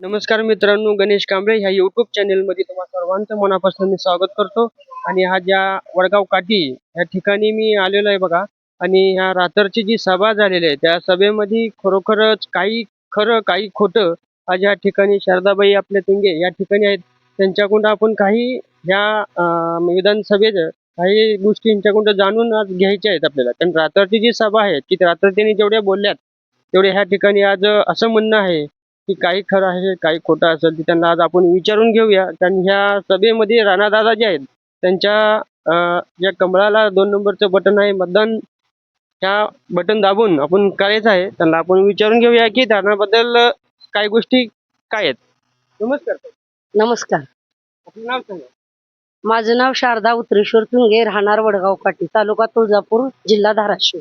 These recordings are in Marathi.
नमस्कार मित्रांनो गणेश कांबळे ह्या युट्यूब चॅनेलमध्ये तुम्हा सर्वांचं मनापासून मी स्वागत करतो. आणि हा ज्या वडगाव काठी या ठिकाणी मी आलेलो आहे बघा. आणि ह्या रात्रची जी सभा झालेली आहे त्या सभेमध्ये खरोखरच काही खरं काही खोटं आज ह्या ठिकाणी शारदाबाई आपल्या तुंगे या ठिकाणी आहेत. त्यांच्याकडून आपण काही ह्या विधानसभेचं काही गोष्टी यांच्याकडून जाणून आज घ्यायच्या आहेत आपल्याला. कारण रात्रची जी सभा आहे ती रात्र त्यांनी जेवढ्या बोलल्यात तेवढे ह्या ठिकाणी आज असं म्हणणं आहे की काही खरं आहे काही खोटं असेल ते त्यांना आज आपण विचारून घेऊया. कारण ह्या सभेमध्ये राणादादा जे आहेत त्यांच्या ज्या कमळाला दोन नंबरचं बटन आहे मतदान त्या बटन दाबून आपण करायचं आहे. त्यांना आपण विचारून घेऊया की धारणाबद्दल काही गोष्टी काय आहेत? नमस्कार. नमस्कार. आपलं नाव सांगा. माझं नाव शारदा उतरेश्वर तुंगे राहणार वडगाव काठी तालुका तुळजापूर जिल्हा धाराशिव.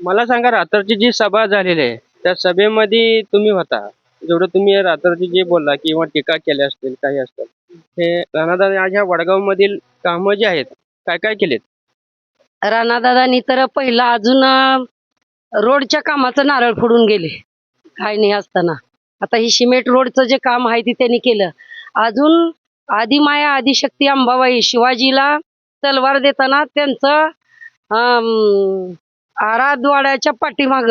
मला सांगा रात्रची जी सभा झालेली आहे त्या सभेमध्ये तुम्ही होता. जेवढं तुम्ही रात्रीचे जे बोलला किंवा टीका केल्या असतील काही असतील हे राणादादा आज ह्या वडगाव मधील कामं जे आहेत काय काय केलेत? राणादादांनी तर पहिला अजून रोडच्या कामाचं नारळ फोडून गेले. काय नाही असताना. आता ही सिमेंट रोडचं जे काम आहे ते त्यांनी केलं. अजून आदिमाया आदिशक्ती अंबाबाई शिवाजीला तलवार देताना त्यांचं अं, आराधवाड्याच्या पाठीमाग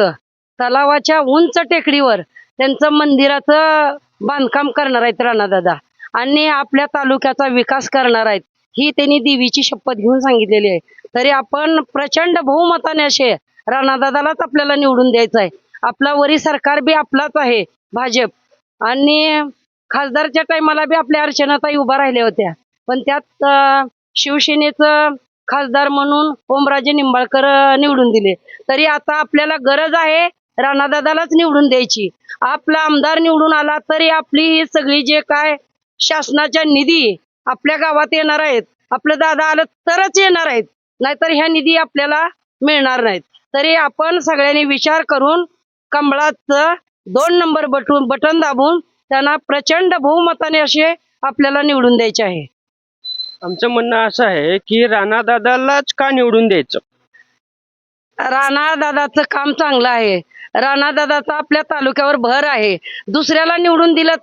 तलावाच्या उंच टेकडीवर त्यांचं मंदिराचं बांधकाम करणार आहेत राणादादा. आणि आपल्या तालुक्याचा विकास करणार आहेत. ही त्यांनी देवीची शपथ घेऊन सांगितलेली आहे. तरी आपण प्रचंड बहुमताने असे राणादादालाच आपल्याला निवडून द्यायचं आहे. आपला वरी सरकार बी आपलाच आहे भाजप. आणि खासदारच्या टायमाला बी आपल्या अर्चनाताई उभा राहिल्या होत्या. पण त्यात शिवसेनेचं खासदार म्हणून ओमराजे निंबाळकर निवडून दिले. तरी आता आपल्याला गरज आहे राणादादालाच निवडून द्यायची. आपला आमदार निवडून आला तरी आपली ही सगळी जे काय शासनाच्या निधी आपल्या गावात येणार आहेत आपलं दादा आलं तरच येणार आहेत नाहीतर ह्या निधी आपल्याला मिळणार नाहीत. तरी आपण सगळ्यांनी विचार करून कमळाचं दोन नंबर बटून बटन दाबून त्यांना प्रचंड बहुमताने असे आपल्याला निवडून द्यायचे आहे. आमचं म्हणणं असं आहे की राणादादालाच का निवडून द्यायचं? राणा दादाचं काम चांगलं आहे. राणा दादाचा आपल्या तालुक्यावर भर आहे. दुसऱ्याला निवडून दिलं